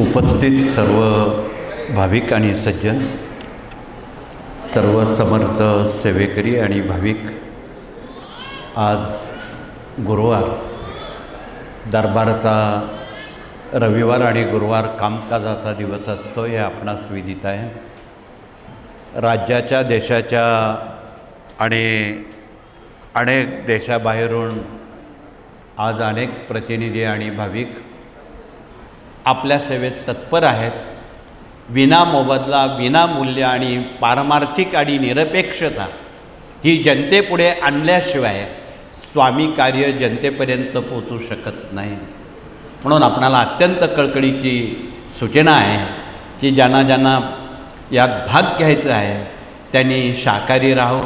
उपस्थित सर्व भाविक आणि सज्जन सर्व समर्थ सेवेकरी आणि भाविक आज गुरुवार दरबाराचा रविवार आणि गुरुवार कामकाजाचा दिवस असतो हे आपणास विदित आहे. राज्याच्या देशाच्या आणि अनेक देशाबाहेरून आज अनेक प्रतिनिधी आणि भाविक आपल्या सेवेत तत्पर आहेत. विना मोबदला विनामूल्य आणि पारमार्थिक आणि निरपेक्षता ही जनतेपुढे आणल्याशिवाय स्वामी कार्य जनतेपर्यंत पोचू शकत नाही. म्हणून आपणाला अत्यंत कळकळीची सूचना आहे की ज्यांना ज्यांना यात भाग घ्यायचा आहे त्यांनी शाकाहारी राहो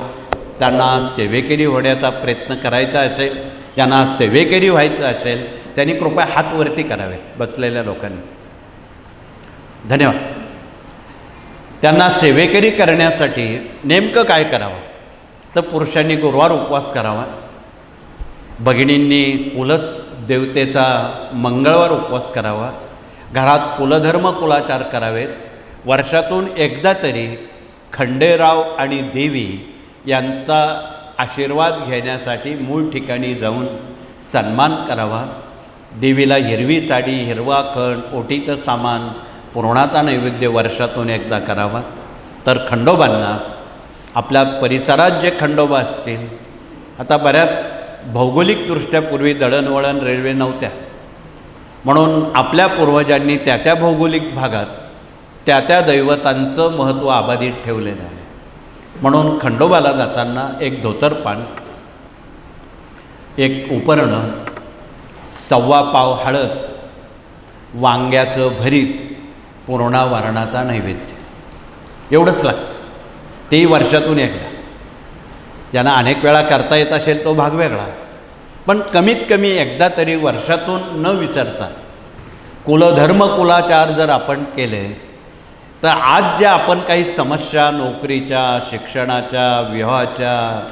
त्यांना सेवेकरी होण्याचा प्रयत्न करायचा असेल ज्यांना सेवेकरी व्हायचं असेल त्यांनी कृपया हात वरती करावे बसलेल्या लोकांनी. धन्यवाद. त्यांना सेवेकरी करण्यासाठी नेमकं काय करावं? तर पुरुषांनी गुरुवार उपवास करावा. भगिनींनी कुलच देवतेचा मंगळवार उपवास करावा. घरात कुलधर्म कुलाचार करावेत. वर्षातून एकदा तरी खंडेराव आणि देवी यांचा आशीर्वाद घेण्यासाठी मूळ ठिकाणी जाऊन सन्मान करावा. देवीला हिरवी साडी हिरवा खण ओटीचं सामान पुरणाचा नैवेद्य वर्षातून एकदा करावा. तर खंडोबांना आपल्या परिसरात जे खंडोबा असतील आता बऱ्याच भौगोलिकदृष्ट्या पूर्वी दळणवळण रेल्वे नव्हत्या. म्हणून आपल्या पूर्वजांनी त्या त्या भौगोलिक भागात त्या त्या दैवतांचं महत्त्व अबाधित ठेवलेलं आहे. म्हणून खंडोबाला जाताना एक धोतरपान एक उपरणं सव्वा पाव हळद वांग्याचं भरीत पूर्णावरणाचा नैवेद्य. एवढंच लागतं. तेही वर्षातून एकदा. ज्यांना अनेक वेळा करता येत असेल तो भाग वेगळा. पण कमीत कमी एकदा तरी वर्षातून न विसरता कुलधर्म कुलाचार जर आपण केले तर आज ज्या आपण काही समस्या नोकरीच्या शिक्षणाच्या विवाहाच्या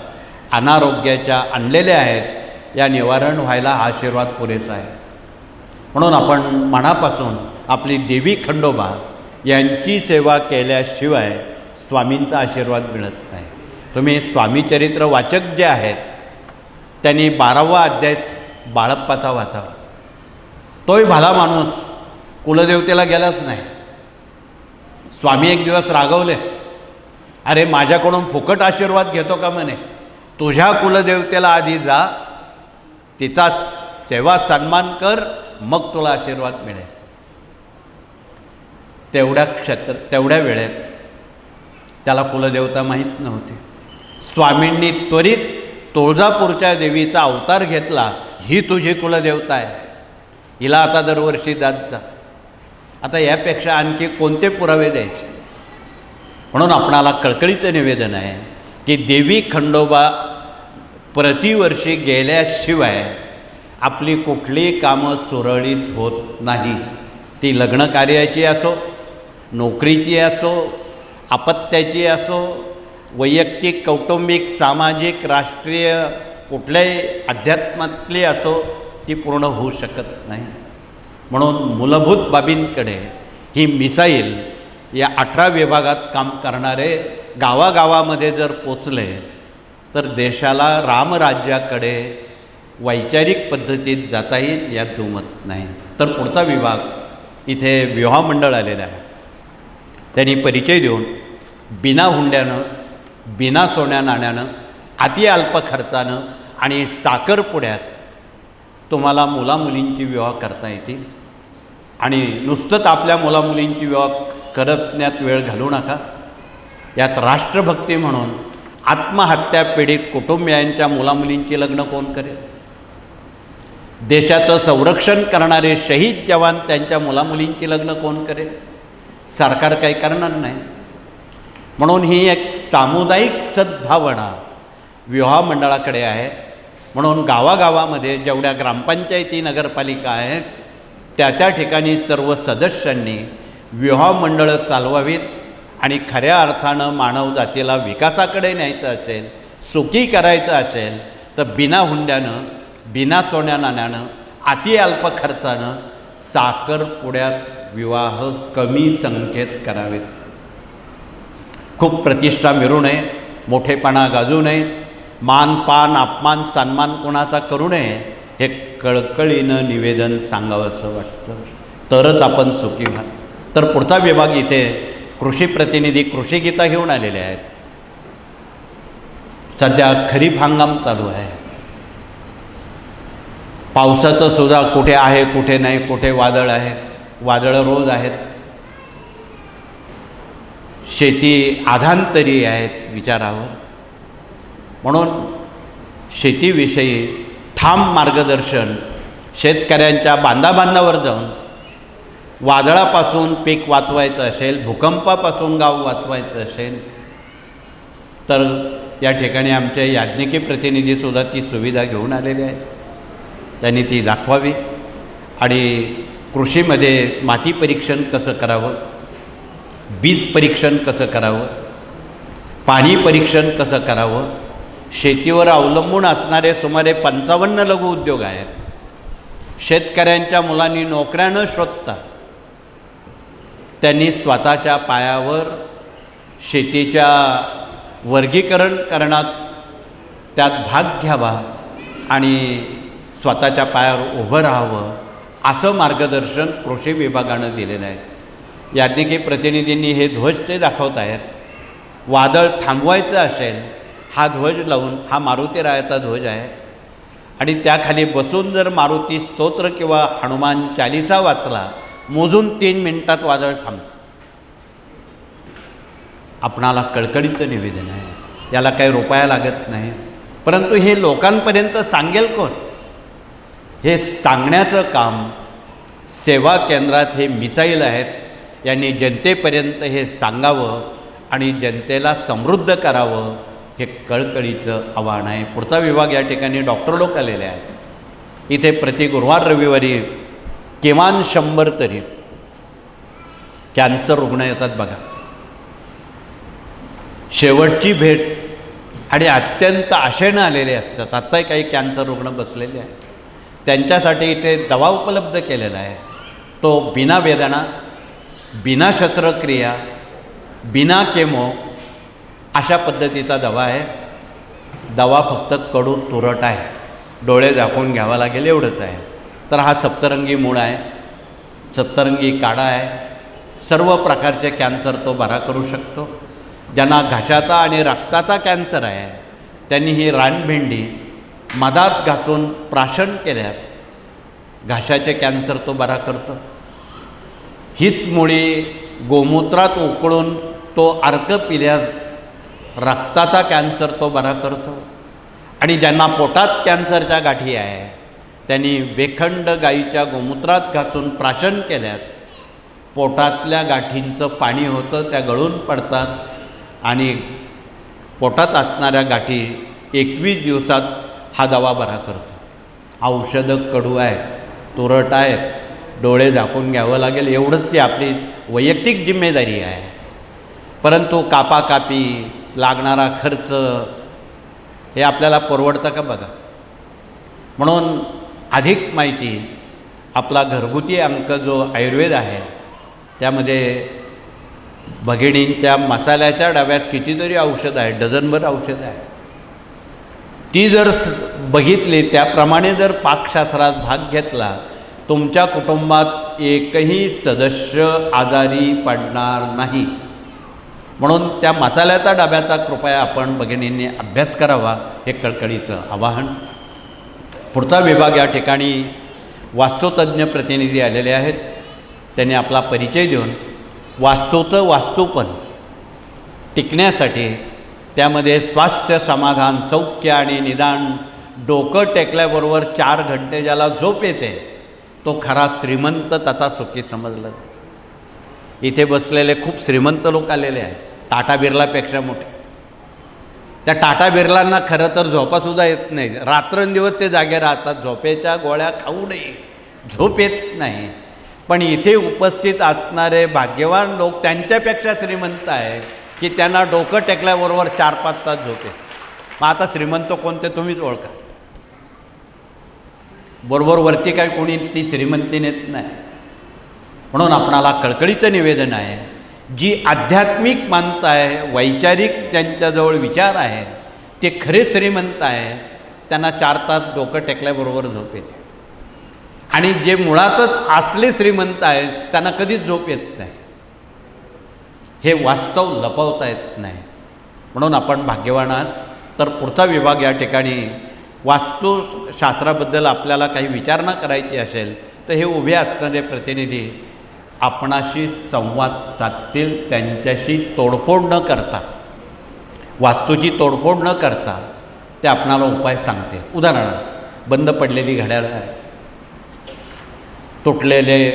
अनारोग्याच्या आणलेल्या आहेत या निवारण व्हायला आशीर्वाद पुरेसा आहे. म्हणून आपण मनापासून आपली देवी खंडोबा यांची सेवा केल्याशिवाय स्वामींचा आशीर्वाद मिळत नाही. तुम्ही स्वामीचरित्र वाचक जे आहेत त्यांनी बारावा अध्याय बाळप्पाचा वाचावा. तोही भला माणूस कुलदेवतेला गेलाच नाही. स्वामी एक दिवस रागवले अरे माझ्याकडून फुकट आशीर्वाद घेतो का म्हणे? तुझ्या कुलदेवतेला आधी जा तिचा सेवा सन्मान कर मग तुला आशीर्वाद मिळेल. तेवढ्या क्षेत्र तेवढ्या वेळेत त्याला कुलदेवता माहीत नव्हती. स्वामींनी त्वरित तुळजापूरच्या देवीचा अवतार घेतला. ही तुझी कुलदेवता आहे. हिला आता दरवर्षी जात जा. आता यापेक्षा आणखी कोणते पुरावे द्यायचे? म्हणून आपणाला कळकळीचं निवेदन आहे की देवी खंडोबा प्रतिवर्षी गेल्याशिवाय आपली कुठलीही कामं सुरळीत होत नाही. ती लग्नकार्याची असो नोकरीची असो आपत्त्याची असो वैयक्तिक कौटुंबिक सामाजिक राष्ट्रीय कुठल्याही अध्यात्मातली असो ती पूर्ण होऊ शकत नाही. म्हणून मूलभूत बाबींकडे ही मिसाईल या अठरा विभागात काम करणारे गावागावामध्ये जर पोचले तर देशाला रामराज्याकडे वैचारिक पद्धतीत जाता येईल यात दुमत नाही. तर पुढचा विभाग इथे विवाह मंडळ आलेला आहे. त्यांनी परिचय देऊन बिना हुंड्यानं बिना सोन्या नाण्यानं अति अल्प खर्चानं आणि साखरपुड्यात तुम्हाला मुलामुलींची विवाह करता येतील. आणि नुसतंच आपल्या मुलामुलींची विवाह करण्यात वेळ घालू नका. यात राष्ट्रभक्ती म्हणून आत्महत्या पीडित कुटुंबियांच्या मुलामुलींची लग्न कोण करेल? देशाचं संरक्षण करणारे शहीद जवान त्यांच्या मुलामुलींची लग्न कोण करेल? सरकार काही करणार नाही. म्हणून ही एक सामुदायिक सद्भावना विवाह मंडळाकडे आहे. म्हणून गावागावामध्ये जेवढ्या ग्रामपंचायती नगरपालिका आहेत त्या त्या ठिकाणी सर्व सदस्यांनी विवाह मंडळं चालवावीत. आणि खऱ्या अर्थानं मानव जातीला विकासाकडे न्यायचं असेल सुखी करायचं असेल तर बिना हुंड्यानं बिना सोन्या नाण्यानं अति अल्प खर्चानं साखरपुड्यात विवाह कमी संख्येत करावेत. खूप प्रतिष्ठा मिळू नये मोठेपणा गाजू नयेत मान पान अपमान सन्मान कोणाचा करू नये हे कळकळीनं निवेदन सांगावंसं वाटतं. तरच आपण सुखी व्हाल. तर पुढचा विभाग इथे कृषी प्रतिनिधी कृषी गीता घेऊन आलेले आहेत. सध्या खरीप हंगाम चालू आहे. पावसाचं सुद्धा कुठे आहे कुठे नाही कुठे वादळ आहे वादळं रोज आहेत. शेती आधांतरी आहेत विचारावर. म्हणून शेतीविषयी ठाम मार्गदर्शन शेतकऱ्यांच्या बांधाबांधावर जाऊन वादळापासून पीक वाचवायचं असेल भूकंपापासून गाव वाचवायचं असेल तर या ठिकाणी आमच्या याज्ञिकी प्रतिनिधीसुद्धा ती सुविधा घेऊन आलेली आहे त्यांनी ती दाखवावी आणि कृषीमध्ये माती परीक्षण कसं करावं बीज परीक्षण कसं करावं पाणी परीक्षण कसं करावं शेतीवर अवलंबून असणारे सुमारे पंचावन्न लघु उद्योग आहेत. शेतकऱ्यांच्या मुलांनी नोकऱ्या न शोधता त्यांनी स्वतःच्या पायावर शेतीच्या वर्गीकरण करण्यात त्यात भाग घ्यावा आणि स्वतःच्या पायावर उभं राहावं असं मार्गदर्शन कृषी विभागानं दिलेलं आहे. याज्ञिकी प्रतिनिधींनी हे ध्वज ते दाखवत आहेत. वादळ थांबवायचं असेल हा ध्वज लावून हा मारुती रायाचा ध्वज आहे. आणि त्याखाली बसून जर मारुती स्तोत्र किंवा हनुमान चालिसा वाचला मोजून तीन मिनिटात वादळ थांबतं. आपणाला कळकळीचं निवेदन आहे. याला काही रोपाया लागत नाही. परंतु हे लोकांपर्यंत सांगेल कोण? हे सांगण्याचं काम सेवा केंद्रात हे मिसाईल आहेत. यांनी जनतेपर्यंत हे सांगावं आणि जनतेला समृद्ध करावं हे कळकळीचं आव्हान आहे. पुढचा विभाग या ठिकाणी डॉक्टर लोक आलेले आहेत. इथे प्रति गुरुवार रविवारी किमान शंभर तरी. कॅन्सर रुग्ण येतात बघा. शेवटची भेट आणि अत्यंत आशेनं आलेले असतात. आत्ताही काही कॅन्सर रुग्ण बसलेले आहेत. त्यांच्यासाठी इथे दवा उपलब्ध केलेला आहे. तो बिना वेदना बिना शस्त्रक्रिया बिना केमो अशा पद्धतीचा दवा आहे. दवा फक्त कडू तुरट आहे. डोळे झाकून घ्यावा लागेल एवढंच आहे. तर हा सप्तरंगी मूळ आहे. सप्तरंगी काढा आहे. सर्व प्रकारचे कॅन्सर तो बरा करू शकतो. ज्यांना घशाचा आणि रक्ताचा कॅन्सर आहे त्यांनी ही रानभेंडी मधात घासून प्राशन केल्यास घशाचे कॅन्सर तो बरा करतो. हीच मुळी गोमूत्रात उकळून तो अर्क पिल्यास रक्ताचा कॅन्सर तो बरा करतो. आणि ज्यांना पोटात कॅन्सरच्या गाठी आहे त्यांनी वेखंड गाईच्या गोमूत्रात घासून प्राशन केल्यास पोटातल्या गाठींचं पाणी होतं त्या गळून पडतात. आणि पोटात असणाऱ्या गाठी एकवीस दिवसात हा दवा बरा करतो औषधं कडू आहेत तुरट आहेत डोळे झाकून घ्यावं लागेल एवढंच ती आपली वैयक्तिक जिम्मेदारी आहे. परंतु कापाकापी लागणारा खर्च हे आपल्याला परवडतं का बघा? म्हणून अधिक माहिती आपला घरगुती अंक जो आयुर्वेद आहे त्यामध्ये भगिणींच्या मसाल्याच्या डब्यात कितीतरी औषध आहे डझनभर औषध आहे ती जर स बघितली त्याप्रमाणे जर पाकशास्त्रात भाग घेतला तुमच्या कुटुंबात एकही सदस्य आजारी पडणार नाही. म्हणून त्या मसाल्याचा डब्याचा कृपया आपण भगिनींनी अभ्यास करावा हे कळकळीचं आवाहन. पुढचा विभाग या ठिकाणी वास्तुतज्ञ प्रतिनिधी आलेले आहेत. त्यांनी आपला परिचय देऊन वास्तूचं वास्तूपण टिकण्यासाठी त्यामध्ये स्वास्थ्य समाधान सौख्य आणि निदान डोकं टेकल्याबरोबर चार घंटे ज्याला झोप येते तो खरा श्रीमंत तथा सुखी समजला जातो. इथे बसलेले खूप श्रीमंत लोक आलेले आहेत. टाटा बिर्लापेक्षा मोठे. त्या टाटा बिर्लांना खरं तर झोपासुद्धा येत नाही. रात्रंदिवस ते जागे राहतात. झोपेच्या गोळ्या खाऊ नये. झोप येत नाही. पण इथे उपस्थित असणारे भाग्यवान लोक त्यांच्यापेक्षा श्रीमंत आहे की त्यांना डोकं टेकल्याबरोबर चार पाच तास झोपे मग आता श्रीमंत कोणते तुम्हीच ओळखा. बरोबर वरती काय कोणी ती श्रीमंती नेत नाही. म्हणून आपणाला कळकळीचं निवेदन आहे. जी आध्यात्मिक माणसं आहे वैचारिक त्यांच्याजवळ विचार आहे ते खरे श्रीमंत आहे त्यांना चार तास डोकं टेकल्याबरोबर झोप येते. आणि जे मुळातच असले श्रीमंत आहेत त्यांना कधीच झोप येत नाही. हे वास्तव लपवता येत नाही. म्हणून आपण भाग्यवान आहात. तर पुढचा विभाग या ठिकाणी वास्तुशास्त्राबद्दल आपल्याला काही विचारणा करायची असेल तर हे उभे असणारे प्रतिनिधी आपणाशी संवाद साधतील त्यांच्याशी तोडफोड न करता वास्तूची तोडफोड न करता ते आपणाला उपाय सांगते उदाहरणार्थ बंद पडलेली घड्याळं आहे. तुटलेले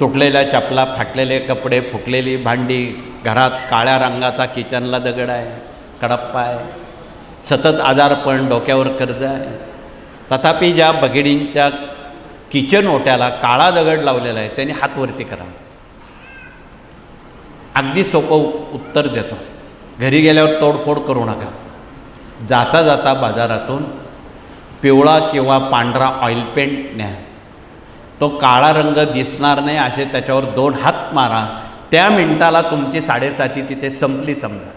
तुटलेल्या चपला फाटलेले कपडे फुटलेली भांडी घरात काळ्या रंगाचा किचनला दगड आहे कडप्पा आहे. सतत आजारपण डोक्यावर कर्ज आहे. तथापि ज्या भगिणींच्या किचन ओट्याला काळा दगड लावलेला आहे त्याने हातवरती करा. अगदी सोपं उत्तर देतो. घरी गेल्यावर तोडफोड करू नका. जाता जाता बाजारातून पिवळा किंवा पांढरा ऑइल पेंट न्या. तो काळा रंग दिसणार नाही असे त्याच्यावर दोन हात मारा. त्या मिनटाला तुमची साडेसाती तिथे संपली समजा.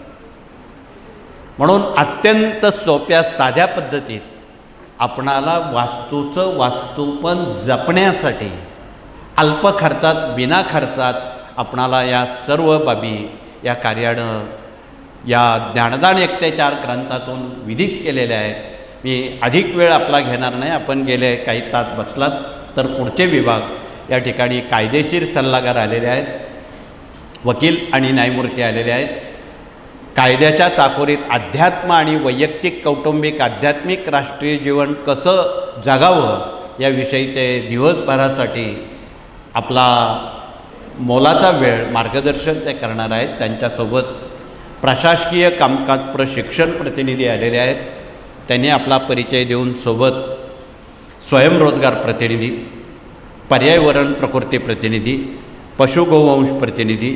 म्हणून अत्यंत सोप्या साध्या पद्धतीत आपणाला वास्तूचं वास्तूपण जपण्यासाठी अल्प खर्चात बिना खर्चात आपणाला या सर्व बाबी या कार्यानं या ज्ञानदान एकतेचार ग्रंथातून विधित केलेल्या आहेत. मी अधिक वेळ आपला घेणार नाही. आपण गेले काही तास बसलात तर पुढचे विभाग या ठिकाणी कायदेशीर सल्लागार आलेले आहेत. वकील आणि न्यायमूर्ती आलेले आहेत. कायद्याच्या चाकोरीत अध्यात्म आणि वैयक्तिक कौटुंबिक आध्यात्मिक राष्ट्रीय जीवन कसं जगावं याविषयी ते दिवसभरासाठी आपला मोलाचा वेळ मार्गदर्शन ते करणार आहेत. त्यांच्यासोबत प्रशासकीय कामकाज प्रशिक्षण प्रतिनिधी आलेले आहेत. त्यांनी आपला परिचय देऊन सोबत स्वयंरोजगार प्रतिनिधी पर्यावरण प्रकृती प्रतिनिधी पशुगोवंश प्रतिनिधी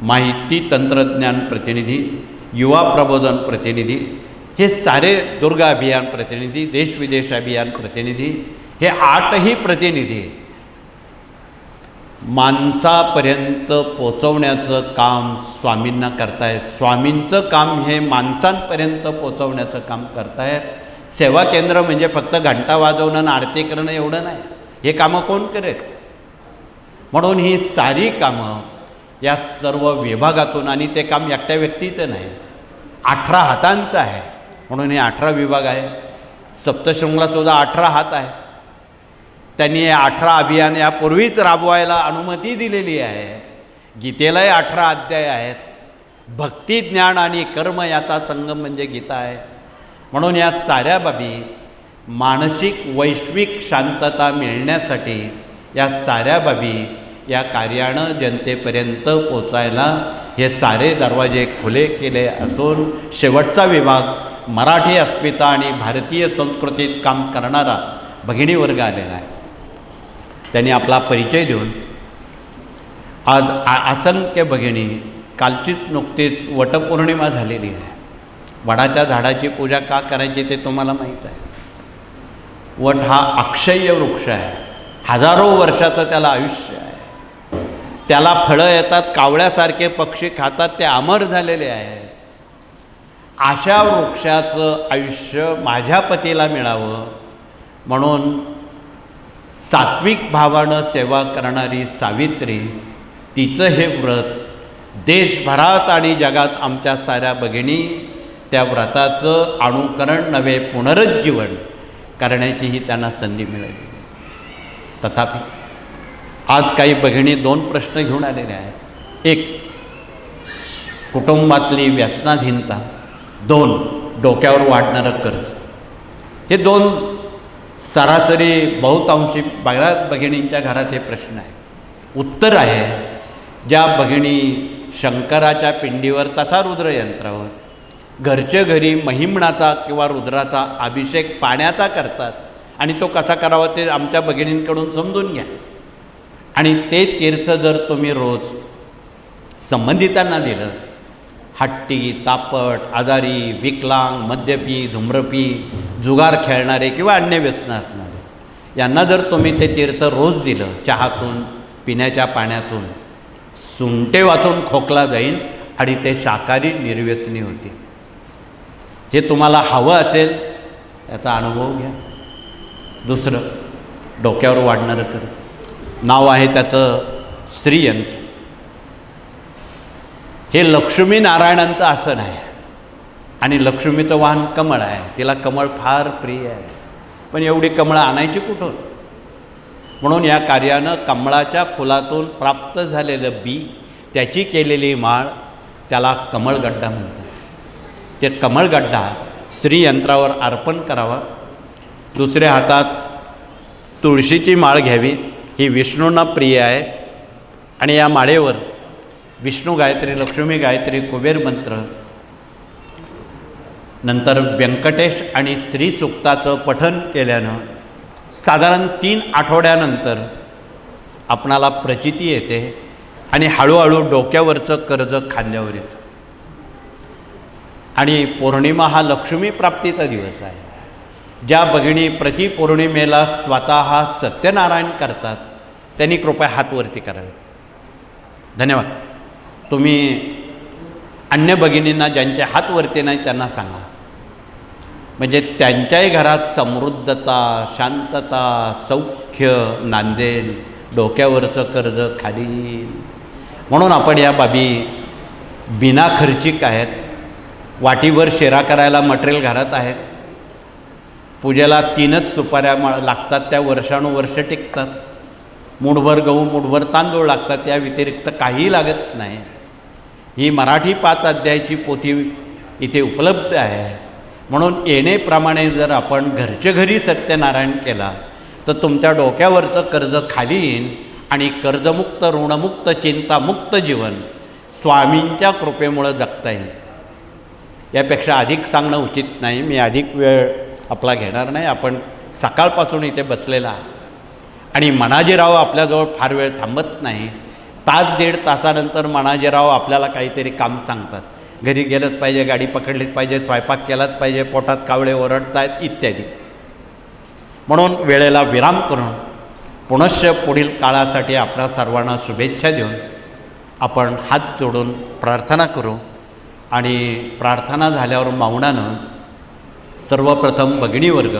माहिती तंत्रज्ञान प्रतिनिधी युवा प्रबोधन प्रतिनिधी हे सारे दुर्गा अभियान प्रतिनिधी देशविदेश अभियान प्रतिनिधी हे आठही प्रतिनिधी माणसापर्यंत पोचवण्याचं काम स्वामींना करतायत. स्वामींचं काम हे माणसांपर्यंत पोचवण्याचं काम करतायत. सेवा केंद्र म्हणजे फक्त घंटा वाजवणं आणि आरती करणं एवढं नाही. हे कामं कोण करेल? म्हणून ही सारी कामं या सर्व विभागातून आणि ते काम एकट्या व्यक्तीचं नाही. अठरा हातांचं आहे. म्हणून हे अठरा विभाग आहे. सप्तशृंगलासुद्धा अठरा हात आहे. त्यांनी हे अठरा अभियान यापूर्वीच राबवायला अनुमती दिलेली आहे. गीतेलाही अठरा अध्याय आहेत. भक्ती ज्ञान आणि कर्म याचा संगम म्हणजे गीता आहे. म्हणून या साऱ्या बाबी मानसिक वैश्विक शांतता मिळण्यासाठी या साऱ्या बाबी या कार्यानं जनतेपर्यंत पोचायला हे सारे दरवाजे खुले केले असून शेवटचा विभाग मराठी अस्मिता आणि भारतीय संस्कृतीत काम करणारा भगिनी वर्ग आलेला आहे. त्यांनी आपला परिचय देऊन आज आ असंख्य भगिनी कालचीच नुकतीच वटपौर्णिमा झालेली आहे. वडाच्या झाडाची पूजा का करायची ते तुम्हाला माहीत आहे. वट हा अक्षय्य वृक्ष आहे. हजारो वर्षाचं त्याला आयुष्य आहे. त्याला फळं येतात कावळ्यासारखे पक्षी खातात ते अमर झालेले आहे अशा वृक्षाचं आयुष्य माझ्या पतीला मिळावं म्हणून सात्विक भावानं सेवा करणारी सावित्री तिचं हे व्रत देशभरात आणि जगात आमच्या साऱ्या भगिनी त्या व्रताचं अनुकरण नव्हे पुनरुज्जीवन करण्याचीही त्यांना संधी मिळाली. तथापि आज काही बहिणी दोन प्रश्न घेऊन आलेले आहेत. एक कुटुंबातली व्यसनाधीनता. दोन डोक्यावर वाढणारं कर्ज. हे दोन सरासरी बहुतांशी बऱ्याच भगिनींच्या घरात हे प्रश्न आहे उत्तर आहे ज्या भगिणी शंकराच्या पिंडीवर तथा रुद्रयंत्रावर घरच्या घरी महिमणाचा किंवा रुद्राचा अभिषेक पाण्याचा करतात आणि तो कसा करावा ते आमच्या भगिनींकडून समजून घ्या. आणि ते तीर्थ जर तुम्ही रोज संबंधितांना दिलं हट्टी तापट आजारी विकलांग मद्यपी धूम्रपी जुगार खेळणारे किंवा अन्य व्यसन असणारे यांना जर तुम्ही ते तीर्थ रोज दिलं चहातून पिण्याच्या पाण्यातून सुंटे वाचून खोकला जाईल आणि ते शाकाहारी निर्व्यसनी होतील. हे तुम्हाला हवं असेल याचा अनुभव घ्या. दुसरं डोक्यावर वाढणारं करत नाव आहे त्याचं स्त्रीयंत्र. हे लक्ष्मी नारायणांचं आसन आहे. आणि लक्ष्मीचं वाहन कमळ आहे. तिला कमळ फार प्रिय आहे. पण एवढी कमळं आणायची कुठून? म्हणून या कार्यानं कमळाच्या फुलातून प्राप्त झालेलं बी त्याची केलेली माळ त्याला कमळगड्डा म्हणतात. ते कमळगड्डा श्रीयंत्रावर अर्पण करावा. दुसऱ्या हातात तुळशीची माळ घ्यावी. ही विष्णूंना प्रिय आहे. आणि या माळेवर विष्णू गायत्री लक्ष्मी गायत्री कुबेर मंत्र नंतर व्यंकटेश आणि स्त्री सुक्ताचं पठन केल्यानं साधारण तीन आठवड्यानंतर आपणाला प्रचिती येते आणि हळूहळू डोक्यावरचं कर्ज खांद्यावर येतं. आणि पौर्णिमा हा लक्ष्मी प्राप्तीचा दिवस आहे. ज्या भगिनी प्रतिपौर्णिमेला स्वतः सत्यनारायण करतात त्यांनी कृपया हातवरती करावेत धन्यवाद. तुम्ही अन्य भगिनींना ज्यांचे हातवरती नाही त्यांना सांगा. म्हणजे त्यांच्याही घरात समृद्धता शांतता सौख्य नांदेल डोक्यावरचं कर्ज खाली. म्हणून आपण या बाबी बिना खर्चिक आहेत. वाटीवर शेरा करायला मटेरियल घरात आहेत. पूजेला तीनच सुपाऱ्या म लागतात त्या वर्षानुवर्ष टिकतात. मुठभर गहू मुठभर तांदूळ लागतात या व्यतिरिक्त काहीही लागत नाही. ही मराठी पाच अध्यायाची पोथी इथे उपलब्ध आहे. म्हणून येणेप्रमाणे जर आपण घरचे घरी सत्यनारायण केला तर तुमच्या डोक्यावरचं कर्ज खाली येईन आणि कर्जमुक्त ऋणमुक्त चिंतामुक्त जीवन स्वामींच्या कृपेमुळं जगता येईल. यापेक्षा अधिक सांगणं उचित नाही. मी अधिक वेळ आपला घेणार नाही आपण सकाळपासून इथे बसलेला आहात. आणि मनाजीराव आपल्याजवळ फार वेळ थांबत नाही. तास दीड तासानंतर मनाजीराव आपल्याला काहीतरी काम सांगतात. घरी गेलंच पाहिजे गाडी पकडलीच पाहिजे स्वयंपाक केलाच पाहिजे पोटात कावळे ओरडतायत इत्यादी. म्हणून वेळेला विराम करून पुनश्च पुढील काळासाठी आपल्या सर्वांना शुभेच्छा देऊन आपण हात जोडून प्रार्थना करू. आणि प्रार्थना झाल्यावर मौनानं सर्वप्रथम भगिनी वर्ग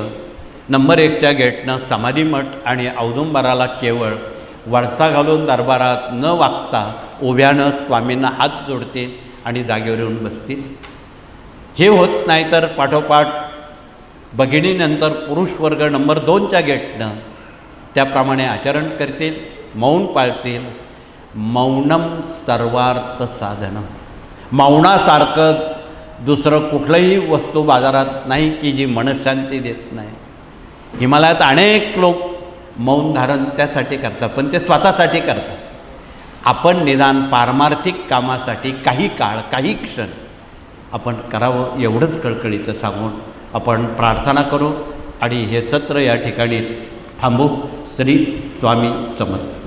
नंबर एकच्या गेटनं समाधी मठ आणि औदुंबराला केवळ वळसा घालून दरबारात न वागता उभ्यानं स्वामींना हात जोडतील आणि जागेवर येऊन बसतील हे होत नाही तर पाठोपाठ भगिनीनंतर पुरुष वर्ग नंबर दोनच्या गेटनं त्याप्रमाणे आचरण करतील मौन पाळतील मौनम सर्वार्थ साधनं मौनासारखं दुसरं कुठलंही वस्तू बाजारात नाही की जी मनशांती देत नाही. हिमालयात अनेक लोक मौन धारण त्यासाठी करतात पण ते स्वतःसाठी करतात. आपण निदान पारमार्थिक कामासाठी काही काळ काही क्षण आपण करावं एवढंच कळकळीचं सांगून आपण प्रार्थना करू आणि हे सत्र या ठिकाणी थांबू. श्री स्वामी समर्थ.